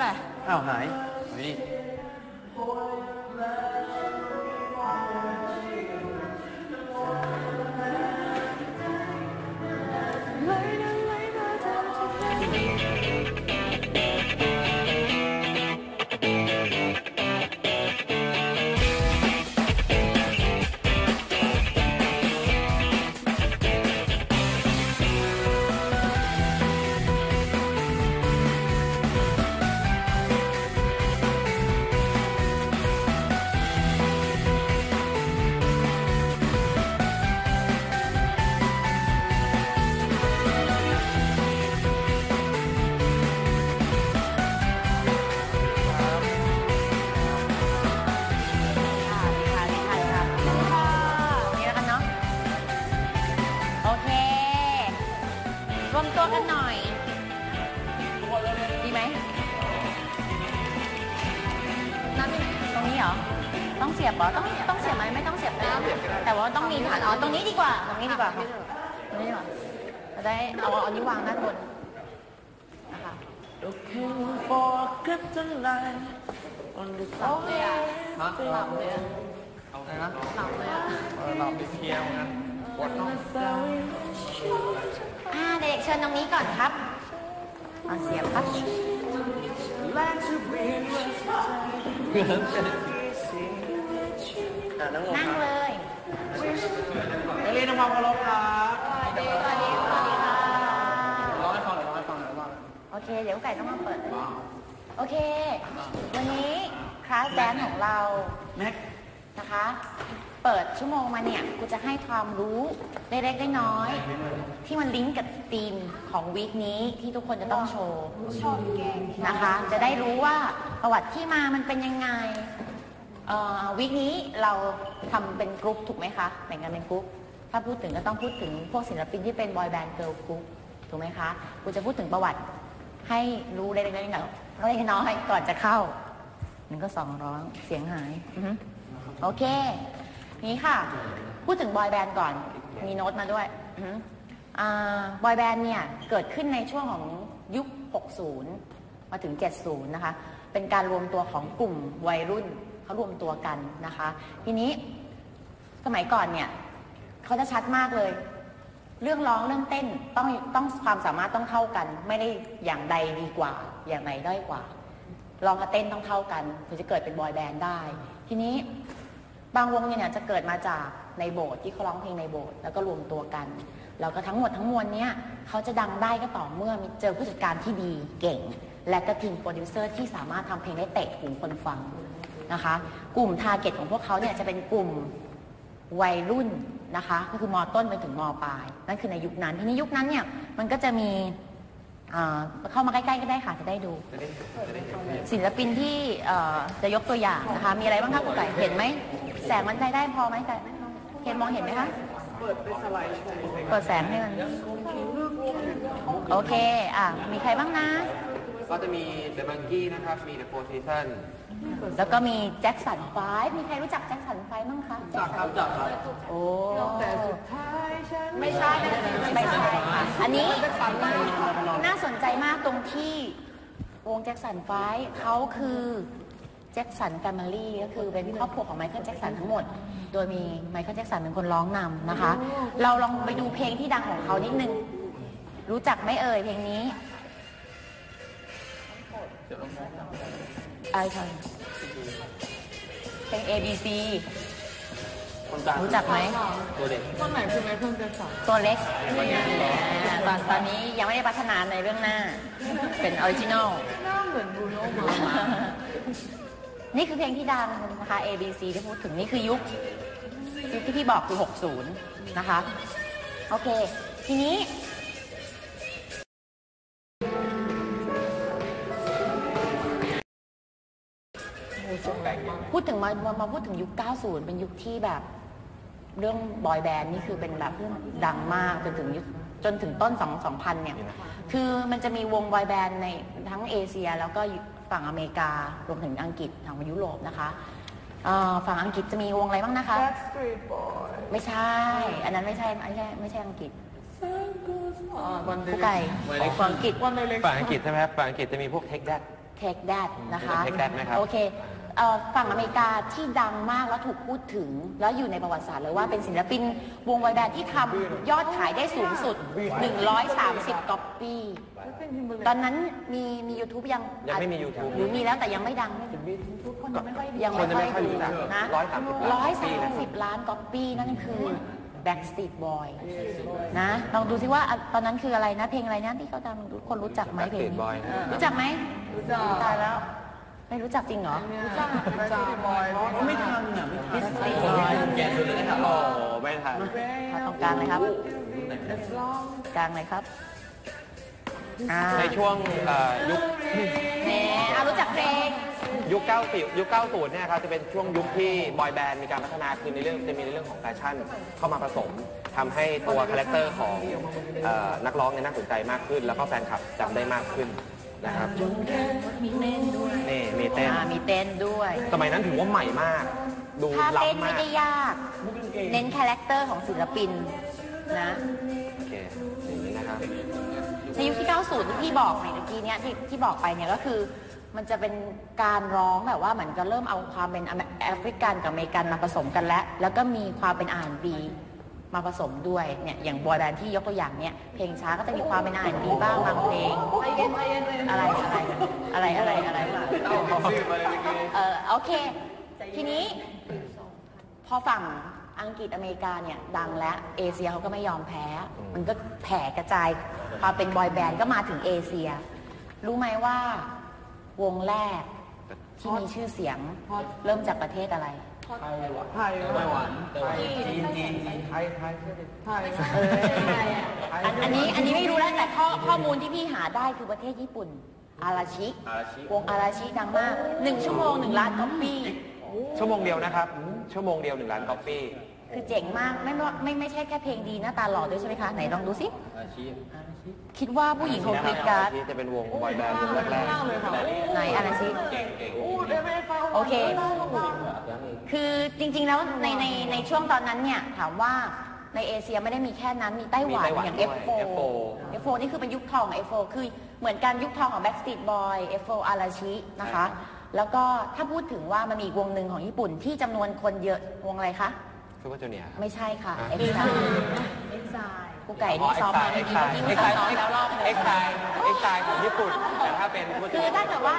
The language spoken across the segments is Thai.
อะไรอ้าวหายนี่ น้ำที่ไหนตรงนี้เหรอ ต้องเสียบเหรอ ต้องต้องเสียบไหมไม่ต้องเสียบก็ได้แต่ว่าต้องมีฐานอ๋อตรงนี้ดีกว่า ตรงนี้ดีกว่าค่ะตรงนี้ดีกว่าจะได้เอาเอาอันนี้วางด้านบนนะคะ Looking for good tonight on the โอเคฮะหลับเลยเอาไงนะหลับเลยอะหลับไปเที่ยวงั้นปวดท้องอ่าเด็กๆเชิญตรงนี้ก่อนครับอะเสียบครับเกิ นอะนั่งลงนั่งครับเลยนักเรียนทำความเคารพครับสวัสดีสวัสดีสวัสดีค่ะ ร้องให้ฟังหน่อยร้องให้ฟังหน่อยร้องโอเค เดี๋ยวไก่ต้องมาเปิดโอเค วันนี้คลาสแดนซ์ของเรา แม็ก นะคะ เปิดชั่วโมงมาเนี่ย กูจะให้ความรู้เล็กๆน้อยๆที่มันลิงก์กับธีมของวีคนี้ที่ทุกคนจะต้องโชว์นะคะ จะได้รู้ว่าประวัติที่มามันเป็นยังไงเอ่อวีคนี้เราทำเป็นกรุ๊ปถูกไหมคะแบ่งกันเป็นกรุ๊ปถ้าพูดถึงก็ต้องพูดถึงพวกศิลปินที่เป็นบอยแบนด์เกิร์ลกรุ๊ปถูกไหมคะ กูจะพูดถึงประวัติให้รู้เล็กๆน้อยๆเล็กๆน้อยๆก่อนจะเข้าหนึ่งก็สองร้องเสียงหายอือฮึโอเค นี้ค่ะ พูดถึงบอยแบนด์ก่อน มีโน้ตมาด้วยบอยแบนด์เนี่ย เกิดขึ้นในช่วงของยุค 60 มาถึง 70 นะคะ เป็นการรวมตัวของกลุ่มวัยรุ่นเขารวมตัวกันนะคะ ทีนี้สมัยก่อนเนี่ยเขาจะชัดมากเลย เรื่องร้องเรื่องเต้นต้องต้องความสามารถต้องเท่ากัน ไม่ได้อย่างใดดีกว่า อย่างใดด้อยกว่าร้องกับเต้นต้องเท่ากันถึงจะเกิดเป็นบอยแบนด์ได้ ทีนี้ บางวงเนี่ยจะเกิดมาจากในโบสถ์ที่เขาร้องเพลงในโบสถ์แล้วก็รวมตัวกัน แล้วก็ทั้งหมดทั้งมวลเนี่ยเขาจะดังได้ก็ต่อเมื่อมีเจอผู้จัดการที่ดีเก่ง และก็ทีมโปรดิวเซอร์ที่สามารถทำเพลงได้เตะหูคนฟังนะคะ กลุ่มทาร์เก็ตของพวกเขาเนี่ยจะเป็นกลุ่มวัยรุ่นนะคะ ก็คือมต้นไปถึงมปลายนั่นคือในยุคนั้นทีนี้ยุคนั้นเนี่ยมันก็จะมี อ่าเข้ามาใกล้ๆก็ได้ค่ะจะได้ดูศิลปินที่เอ่อจะยกตัวอย่างนะคะ มีอะไรบ้างคะคุณไก่เห็นไหมแสงมันได้ได้พอไหมไก่เห็นมองเห็นไหมคะเปิดเป็นสไลด์เปิดแสงให้มันโอเคอะมีใครบ้างนะ ก็จะมี The Monkey นะครับ มี The Four Seasons แล้วก็มีแจ็คสันไฟว์มีใครรู้จักแจ็คสันไฟว์บ้างคะจับครับจับครับ โอ้ อันนี้น่าสนใจมากตรงที่วงแจ็คสันไฟว์เขาคือแจ็คสันแฟมิลี่ก็คือเป็นครอบครัวของไมเคิลแจ็คสันทั้งหมด โดยมีไมเคิลแจ็คสันเป็นคนร้องนำนะคะ เราลองไปดูเพลงที่ดังของเขานิดนึง รู้จักไหมเอ่ยเพลงนี้ไอใช่เพลง A B C คนกลางรู้จักไหม ตัวเด็กคนไหนคือไมเคิลแจ็คสันตัวเล็กตอนตอนนี้ยังไม่ได้พัฒนาในเรื่องหน้า เป็นออริจินอล หน้าเหมือนบรูโน่มานี่คือเพลงที่ดังนะคะ A B C ที่พูดถึงนี่คือยุคยุคที่พี่บอกคือ 60 นะคะ โอเค ทีนี้พูดถึงมามามาพูดถึงยุค 90 เป็นยุคที่แบบ เรื่องบอยแบนด์นี่คือเป็นแบบดังมากจนถึงยุคจนถึงต้น 2 2000 เนี่ย คือมันจะมีวงบอยแบนด์ในทั้งเอเชีย แล้วก็ฝั่งอเมริการวมถึงอังกฤษทางยุโรปนะคะเอ่อฝั่งอังกฤษจะมีวงอะไรบ้างนะคะแบ็กสตรีทบอยไม่ใช่ อันนั้นไม่ใช่ไม่ใช่ไม่ใช่อังกฤษอ่าวันเดผู้ย์ไก่ฝั่งอังกฤษวันเดย์เล็กฝั่งอังกฤษใช่ไหมครับฝั่งอังกฤษจะมีพวก Take That Take That นะคะ Take That ไหมครับโอเค เอ่อฝั่งอเมริกาที่ดังมากแล้วถูกพูดถึง แล้วอยู่ในประวัติศาสตร์เลยว่าเป็นศิลปินวงไวแบนด์ที่ทำยอดขายได้สูงสุด 130ก๊อปปี้ตอนนั้นมีมี YouTube ยังยังไม่มี YouTube หรือมีแล้วแต่ยังไม่ดังทุกคนยังไม่ค่อยยังคนยังไม่ค่อยดูรู้จักนะ130ร้อยสามสิบล้านก๊อปปี้นั่นคือ Backstreet Boy นะลองดูซิว่าอะตอนนั้นคืออะไรนะ เพลงอะไรนะที่เขาดังทุกคนรู้จักไหมเพลง Backstreet นี้ Boy นะรู้จักไหมรู้จักตายแล้ว ไม่รู้จักจริงเหรอ รู้จักรู้จักบอยไม่ทันอะ Backstreet Boy แกสุดเลยนะครับโอ้ไม่ทันมาตรงกลางเลยครับ กลางเลยครับอ่าในช่วงเอ่อยุคแหมอะรู้จักเพลงยุค90ยุค90เนี่ยครับจะเป็นช่วงยุคที่บอยแบนด์มีการพัฒนาคือในเรื่องจะมีในเรื่องของแฟชั่นเข้ามาผสมทำให้ตัวคาแรคเตอร์ของเอ่อนักร้องเนี่ยน่าสนใจมากขึ้น แล้วก็แฟนคลับจำได้มากขึ้น นะครับมีเต้นด้วยนี่มีเต้น อ่ามีเต้นด้วยสมัยนั้นถือว่าใหม่มาก ดูถ้าเต้นล้ำไม่มากได้ยาก เน้นคาแรคเตอร์ของศิลปินนะ โอเคอย่างนี้นะครับ ในยุคที่ 90 ที่พี่บอกในเมื่อกี้เนี้ยที่ที่บอกไปเนี่ยก็คือ มันจะเป็นการร้องแบบว่าเหมือนก็เริ่มเอาความเป็นแอฟริกันกับอเมริกันมาผสมกันแล้ว แล้วก็มีความเป็นอ่านบี มาผสมด้วยเนี่ยอย่างบอยแบนด์ที่ยกตัวอย่างเนี่ยเพลงช้าก็จะมีความเป็นอ่านบีบ้างบางเพลงอะไรอะไรอะไรอะไรอะไรเออโอเค ทีนี้พอฝั่งอังกฤษอเมริกาเนี่ยดังและเอเชียเขาก็ไม่ยอมแพ้ มันก็แผ่กระจายความเป็นบอยแบนด์ก็มาถึงเอเชีย รู้ไหมว่าวงแรกที่มีชื่อเสียงเริ่มจากประเทศอะไร ไทยไต้หวันจีนจีนไทยไทยไทยเอออันอันนี้อันนี้ไม่รู้แล้วแต่ข้อข้อมูลที่พี่หาได้คือประเทศญี่ปุ่นอาราชิอาราชิวงอาราชิดังมากหนึ่งชั่วโมงหนึ่งล้านก๊อปปี้ชั่วโมงเดียวนะครับ ชั่วโมงเดียวหนึ่งล้านก๊อปปี้ คือเจ๋งมากไม่ไม่ไม่ไม่ใช่แค่เพลงดีหน้าตาหล่อด้วยใช่ไหมคะไหนลองดูสิคิดว่าผู้หญิงคงกรีดกราร์ดที่จะเป็นวงบอยแบนด์วงแรกไหนอาราชิๆเก่งเก่งโอเค คือจริงๆแล้วในในในช่วงตอนนั้นเนี่ยถามว่าในเอเชียไม่ได้มีแค่นั้นมีไต้หวันอย่าง F4 F4 นี่คือเป็นยุคทองของ F4 คือเหมือนกันยุคทองของ Backstreet Boy F4 อาราชินะคะ แล้วก็ถ้าพูดถึงว่ามันมีอีกวงหนึ่งของญี่ปุ่นที่จำนวนคนเยอะวงอะไรคะ ซูเปอร์จูเนียร์ครับ ไม่ใช่ค่ะอะ Exile กูไก่นี่ซ้อมมาเอ็เมื่กอซ์กี้ไซเมื่อกี้เอ็มึกงซ์ไซซ้อมแล้วรอบหนึง เอ็กซ์ไซเอ็กซ์ไซของญี่ปุ่น แต่ถ้าเป็นซูเปอร์จูคือเนียร์ ถ้าเกิดว่า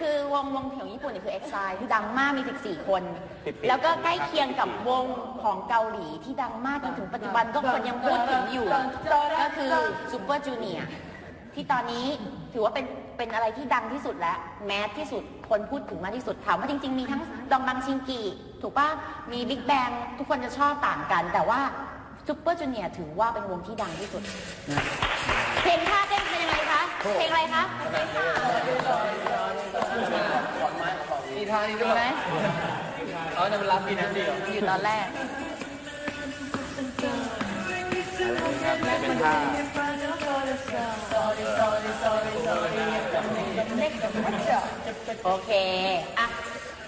คือวงวงของญี่ปุ่นเนี่ยคือ EXILE ที่ดังมากมี 14 คน สิบสี่ แล้วก็ใกล้เคียงกับวงของเกาหลีที่ดังมากจนถึงปัจจุบันก็คนยังพูดถึงอยู่ ก็คือ Super Junior ที่ตอนนี้ ถือว่าเป็นเป็นอะไรที่ดังที่สุดแล้วแมสที่สุดคนพูดถึงมากที่สุดถามว่าจริง ๆ มีทั้งดองบังชิงกีถูกป่ะมีบิ๊กแบงทุกคนจะชอบต่างกัน แต่ว่า Super Junior ถือว่าเป็นวงที่ดังที่สุด เพลงท่าเต้นเป็นยังไงคะ เพลงอะไรคะมีท่านี้ดูด้วยไหมเขาจะเป็นรับปีนั้นเดียวอยู่ตอนแรกเป็นท่า โอเคอะ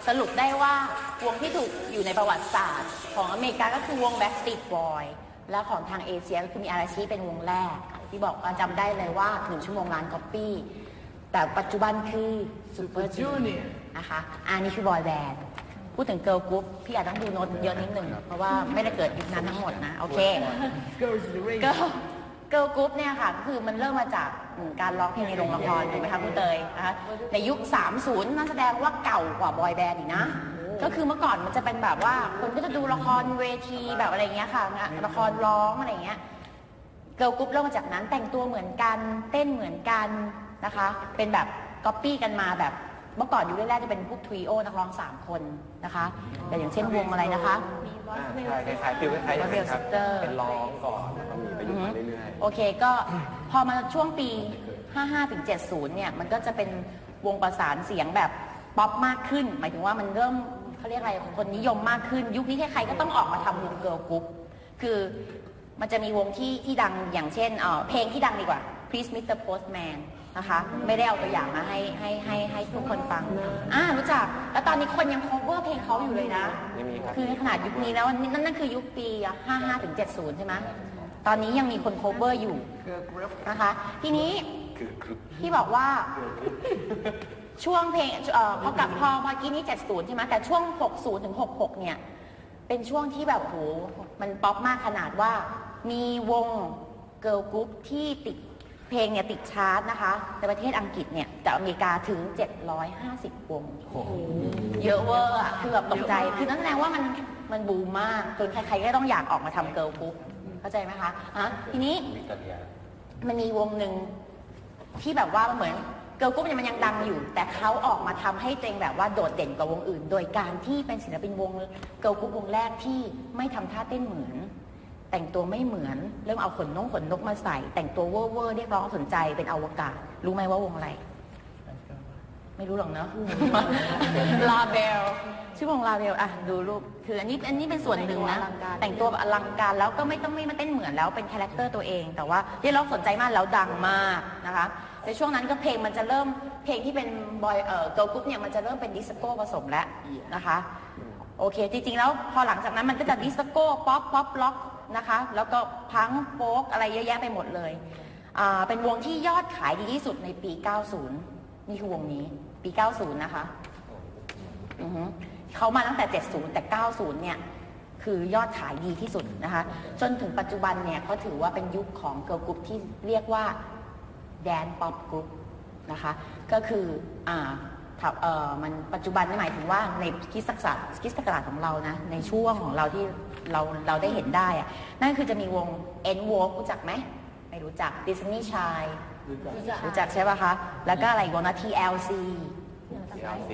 สรุปได้ว่าวงที่ถูกอยู่ในประวัติศาสตร์ ของอเมริกาก็คือวง Backstreet Boy แล้วของทางเอเชียก็คือมีอาราชิเป็นวงแรก ที่บอกว่าจำได้เลยว่าหนึ่งชั่วโมงล้านก๊อปปี้ แต่ปัจจุบันคือ Super Junior นะคะอันนี้คือบอยแบนด์พูดถึงเกิร์ลกรุ๊ปพี่อาจต้องดูโน้ตเยอะนิดหนึ่ง เพราะว่าไม่ได้เกิดยุคนั้นทั้งหมดนะ โอเค Girls เกิร์ลเกิร์ลกรุ๊ปเนี่ยค่ะก็คือมันเริ่มมาจากอืมการร้องเพลงในโรงละครถูกไหมคะคุณเตยนะคะในยุค 30นั่นแสดงว่าเก่ากว่าบอยแบนด์อีกนะ ก็คือเมื่อก่อนมันจะเป็นแบบว่าคนก็จะดูละครเวทีแบบอะไรเงี้ยค่ะงะละครร้องอะไรเงี้ยเกิร์ลกรุ๊ปเริ่มมาจากนั้นแต่งตัวเหมือนกันเต้นเหมือนกันนะคะ เป็นแบบก๊อปปี้กันมาแบบเมื่อก่อนยุคแรกๆจะเป็นพวกทรีโอนักร้องสามคนนะคะแต่อย่างเช่นวงอะไรนะคะอ่าใช่คล้ายๆฟิลคล้ายๆอย่างนั้นครับ Rebel Sister เป็นร้องก่อนแล้วก็มีไปอยู่มาเรื่อยโอเคก็พอมาช่วงปี 55ถึง70 เนี่ย มันก็จะเป็นวงประสานเสียงแบบป๊อปมากขึ้น หมายถึงว่ามันเริ่มเขาเรียกอะไรคนนิยมมากขึ้น ยุคนี้ใครๆก็ต้องออกมาทำวงเกิร์ลกรุ๊ปคือมันจะมีวงที่ที่ดังอย่างเช่นเอ่อเพลงที่ดังดีกว่า Please Mr. Postman นะคะ ไม่ได้เอาตัวอย่างมาให้ให้ให้ให้ทุกคนฟังอ่ารู้จัก แล้วตอนนี้คนยัง cover เพลงเขาอยู่เลยนะๆยังมีครับคือในขนาดยุคนี้แล้วนั่นนั่นคือยุคปี 55ถึง70 ใช่ไหม ตอนนี้ยังมีคนโคเวอร์อยู่นะคะ ทีนี้ที่บอกว่าช่วงเพลงเอ่อพอกลับพอพอกี้นี้ 70 ใช่ไหมแต่ช่วง 60 ถึง 66 เนี่ย เป็นช่วงที่แบบโหมันป๊อปมากขนาดว่า มีวงเกิร์ลกรุ๊ปที่ติดเพลงเนี่ยติดชาร์ตนะคะ ในประเทศอังกฤษเนี่ยจากอเมริกาถึง 750 วง เยอะเวอร์อะคือแบบตกใจ คือนั่นแสดงว่ามันมันบูมมาก จนใครๆก็ต้องอยากออกมาทำเกิร์ลกรุ๊ป เข้าใจไหมคะอะทีนี้มันมีวงหนึ่งที่แบบว่ามันเหมือนเกิร์ลกรุ๊ปเนี่ยมันยังดังอยู่ แต่เขาออกมาทำให้ตัวเองแบบว่าโดดเด่นกว่าวงอื่น โดยการที่เป็นศิลปินวงเกิร์ลกรุ๊ปวงแรกที่ไม่ทำท่าเต้นเหมือน แต่งตัวไม่เหมือน เริ่มเอาขนนงขนนกมาใส่ แต่งตัวเวอร์เวอร์เรียกร้องสนใจเป็นอวกาศ รู้ไหมว่าวงอะไร ไม่รู้หรอกเนาะลาเบล ชื่อวงลาเบลอะดูรูปคืออันนี้อันนี้เป็นส่วนหนึ่งนะ แต่งตัวแบบอลังการแล้วก็ไม่ต้องไม่มาเต้นเหมือนแล้วเป็นคาแรคเตอร์ตัวเอง แต่ว่าที่เราสนใจมากแล้วดังมากนะคะในช่วงนั้นก็เพลงมันจะเริ่มเพลงที่เป็นบอยเอ่อเกิร์ลกรุ๊ปเนี่ยมันจะเริ่มเป็นดิสโก้ผสมแล้วนะคะโอเค จริงๆ แล้วพอหลังจากนั้นมันก็จะดิสโก้ป๊อปป๊อปล็อกนะคะ แล้วก็พังโฟกอะไรเยอะแยะไปหมดเลยอ่าเป็นวงที่ยอดขายดีที่สุดในปี 90 นี่คือวงนี้ ปี 90 นะคะอือฮึ เขามาตั้งแต่ 70 แต่ 90 เนี่ยคือยอดขายดีที่สุดนะคะ จนถึงปัจจุบันเนี่ยเขาถือว่าเป็นยุคของเกิร์ลกรุ๊ปที่เรียกว่าแดนป๊อปกรุ๊ปนะคะ ก็คืออ่าถ้าเอ่อมันปัจจุบันนี่หมายถึงว่าในคริสตศักราชคริสตศักราชของเรานะ ในช่วงของเราที่เราเราได้เห็นได้อะนั่นคือจะมีวง N w o r รู้จักไหมไม่รู้จัก Disney Child รู้จักใช่ป่ะคะ แล้วก็อะไรอีกวงนะ TLC TLC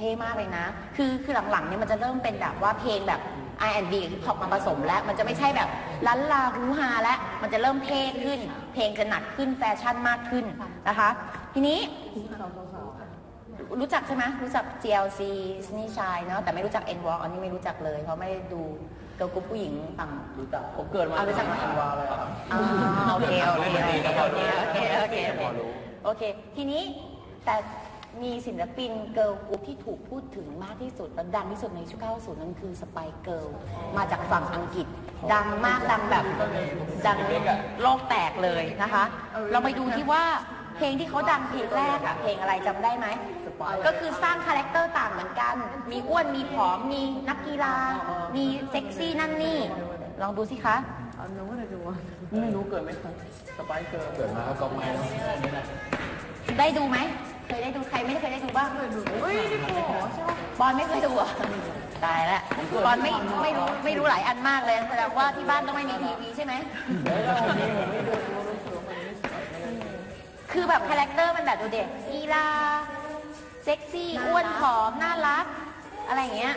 เท่มากเลยนะ คือคือหลังๆเนี่ยมันจะเริ่มเป็นแบบว่าเพลงแบบ R&B กับ Hip-Hop มาผสมแล้ว มันจะไม่ใช่แบบลันลาฮูฮาแล้ว มันจะเริ่มเท่ขึ้น เพลงจะหนักขึ้นแฟชั่นมากขึ้นนะคะ ทีนี้รู้จักใช่ไหมรู้จัก GLC ซินี่ชายเนาะแต่ไม่รู้จัก N Walk อันนี้ไม่รู้จักเลย เพราะไม่ได้ดูเกิร์ลกรุ๊ปผู้หญิงฝั่งรู้จักผมเกิดมาเอารู้จักไหม N Walk เลยครับอ๋อโอเคโอเคโอเคโอเคโอเคโอเคทีนี้แต่ มีศิลปินเกิร์ลกรุ๊ปที่ถูกพูดถึงมากที่สุดและดังที่สุดในช่วง90นั่นคือสไปเกิร์ลมาจากฝั่งอังกฤษ ดังมากดังแบบดังโลกแตกเลยนะคะ เราไปดูที่ว่าเพลงที่เขาดังเพลงแรกอะเพลงอะไรจำได้ไหมก็คือสร้างคาแรคเตอร์ต่างเหมือนกัน มีอ้วนมีผอมมีนักกีฬา มีเซ็กซี่นั่นนี่ ลองดูสิคะไม่รู้เกิดไหมครับสไปเกิดเกิดมาก็ไม่แล้วได้ดูไหม เคยได้ดูใครไม่ได้เคยได้ดูบ้างเคยดูเฮ้ยนี่โหใช่ปะบอลไม่เคยดูเหรอะตายแล้วบอลไม่ไม่รู้ไม่รู้หลายอันมากเลยแสดงว่าที่บ้านต้องไม่มีทีวีใช่ไหม คือแบบคาแรคเตอร์มันแบบดูเด็กกีฬาเซ็กซี่อ้วนผอมน่ารัก อะไรอย่างเงี้ย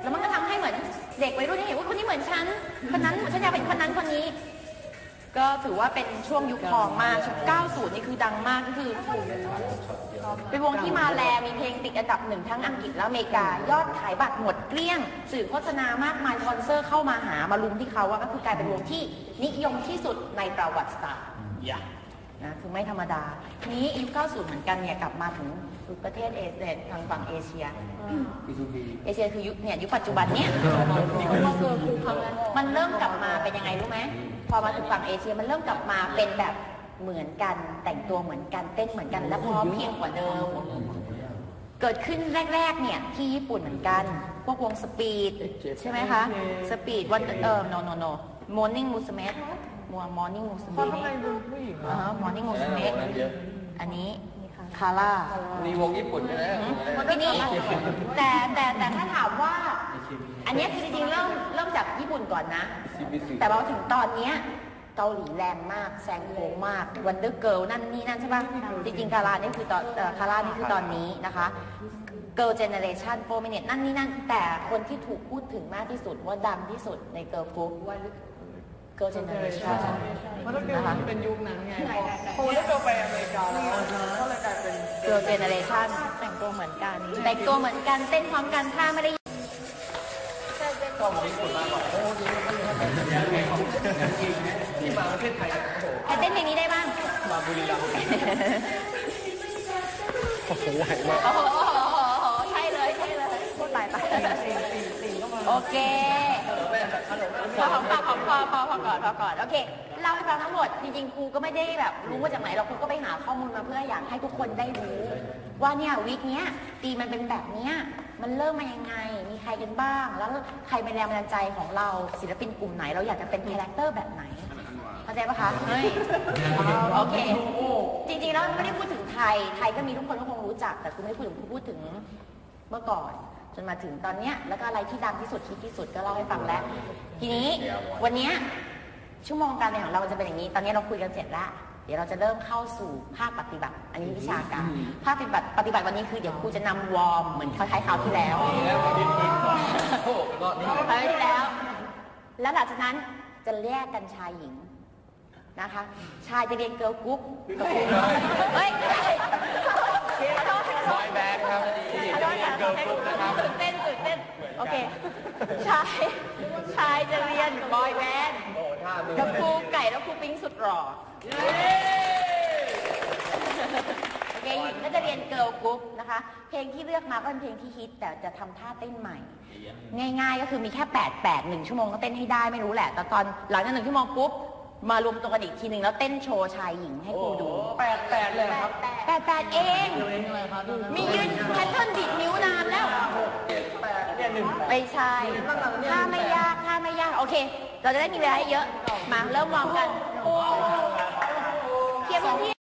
แล้วมันก็ทำให้เหมือนเด็กวัยรุ่นที่เห็นว่าคนนี้เหมือนฉัน คนนั้นฉันอยากเป็นคนนั้นคนนี้ ก็ถือว่าเป็นช่วงยุคทองมากชุด90 นี่คือดังมากก็คือ เป็นวงที่มาแลมีเพลงติดอันดับหนึ่งทั้งอังกฤษและอเมริกา ยอดขายบัตรหมดเกลี้ยง สื่อโฆษณามากมายคอนเซอร์เข้ามาหามาลุมที่เขาว่าก็คือกลายเป็นวงที่นิยมที่สุดในประวัติศาสตร์ นะคือไม่ธรรมดาทีนี้ยุค90 เหมือนกันเนี่ยกลับมาถึงประเทศเอเชียทางฝั่งเอเชีย เอเชียคือยุคเนี่ยยุคปัจจุบันเนี่ยมันเริ่มกลับมาเป็นยังไงรู้ไหมพอมาถึงฝั่งเอเชียมันเริ่มกลับมาเป็นแบบเหมือนกันแต่งตัวเหมือนกันเต้นเหมือนกัน และพร้อมเพรียงกว่าเดิม เกิดขึ้นแรกๆเนี่ยที่ญี่ปุ่นเหมือนกัน พวกวงสปีดใช่ไหมคะสปีดวันเอ่อ no no no morning musume มัว morning musume ทำไมเป็นผู้หญิงอ่า morning musume อันนี้คาร่า มีวงญี่ปุ่นใช่ไหมทีนี้แต่แต่แต่ถ้าถามว่า อันเนี้ยคือจริงๆเริ่มเริ่มจากญี่ปุ่นก่อนนะแต่พอถึงตอนเนี้ยเกาหลีแรงมากแซงโค้งมากวันเดอร์เกิลนั่นนี่นั่นใช่ปะจริงๆคารานี่คือตอนเอ่อคารานี่คือตอนนี้นะคะเกิร์ลเจเนเรชันโฟมิเนตนั่นนี่นั่นแต่คนที่ถูกพูดถึงมากที่สุดว่าดังที่สุดในเกิร์ลกรุ๊ป เกิร์ลเจเนเรชันมันต้องเป็นยุคนั้นไงพอได้เกิดไปอเมริกาแล้วก็เลยกลายเป็นเกิร์ลเจเนเรชันแต่งตัวเหมือนกันแต่งตัวเหมือนกันเต้นพร้อมกันถ้าไม่ได้ที่มาประเทศไทยใครเต้นเพลงนี้ได้บ้าง มาบุรีรัมย์โอ้โหไหวมากโอ้โหโอ้โหโอ้โหโอ้โหใช่เลยใช่เลยพูดไปไปโอเค พอหอมปากหอมคอพอพอก่อนพอก่อน โอเค เล่าให้ฟังทั้งหมด จริงๆ ครูก็ไม่ได้แบบรู้มาจากไหนหรอกครูก็ไปหาข้อมูลมาเพื่ออยากให้ทุกคนได้รู้ ว่าเนี่ยวีคเนี้ยตีมันเป็นแบบเนี้ย มันเริ่มมายังไง มีใครกันบ้าง แล้วใครเป็นแรงบันดาลใจของเรา ศิลปินกลุ่มไหน เราอยากจะเป็นคาแรคเตอร์แบบไหน เข้าใจปะคะ เฮ้ย โอเค จริงๆ แล้วไม่ได้พูดถึงไทย ไทยก็มีทุกคนก็คงรู้จัก แต่คุณไม่ได้พูดถึงพูดถึงเมื่อก่อน จนมาถึงตอนเนี้ยแล้วก็อะไรที่ดังที่สุดฮิตที่สุดก็เล่าให้ฟังแล้ว ทีนี้วันเนี้ยชั่วโมงการเรียนของเราจะเป็นอย่างนี้ ตอนนี้เราคุยกันเสร็จแล้วเดี๋ยวเราจะเริ่มเข้าสู่ภาคปฏิบัติ อันนี้วิชาการ ภาคปฏิบัติปฏิบัติวันนี้คือเดี๋ยวครูจะนำวอร์มเหมือนคล้ายๆคราวที่แล้วคราวที่แล้ว แล้วหลังจากนั้นจะแยกกันชายหญิงนะคะ ชายจะเรียนเกิร์ลกรุ๊ปกับครูเฮ้ย ไม่ใช่ขอโทษขอโทบอษยแบนด์ครับผู้หญิงจะเรียนเกิร์ลกรุ๊ปนะครับ ตื่นเต้นตื่นเต้น โอเค ชาย ชายจะเรียนบอยแบนด์กับครูไก่และครูปิ๊งสุดหล่อโอเคหญิงก็จะเรียนเกิร์ลกรุ๊ปนะคะ เพลงที่เลือกมาก็เป็นเพลงที่ฮิต แต่จะทำท่าเต้นใหม่ ง่าย ๆ ก็คือมีแค่ 8 8 1ชั่วโมงก็เต้นให้ได้ไม่รู้แหละ แต่ตอนหลังจากหนึ่งชั่วโมงปุ๊บ มารวมตัวกันอีกทีหนึ่งแล้วเต้นโชว์ชายหญิงให้ครูดูแปดแปดเลยครับแปดแปดเองมียืนแพทเทิร์นดิดนิ้วนานแล้วเนี่ยหนึ่งไม่ใช่ถ้าไม่ยากถ้าไม่ยาก โอเค เราจะได้มีเวลาให้เยอะ มาเริ่มวอร์มกันเคลียร์พื้นที่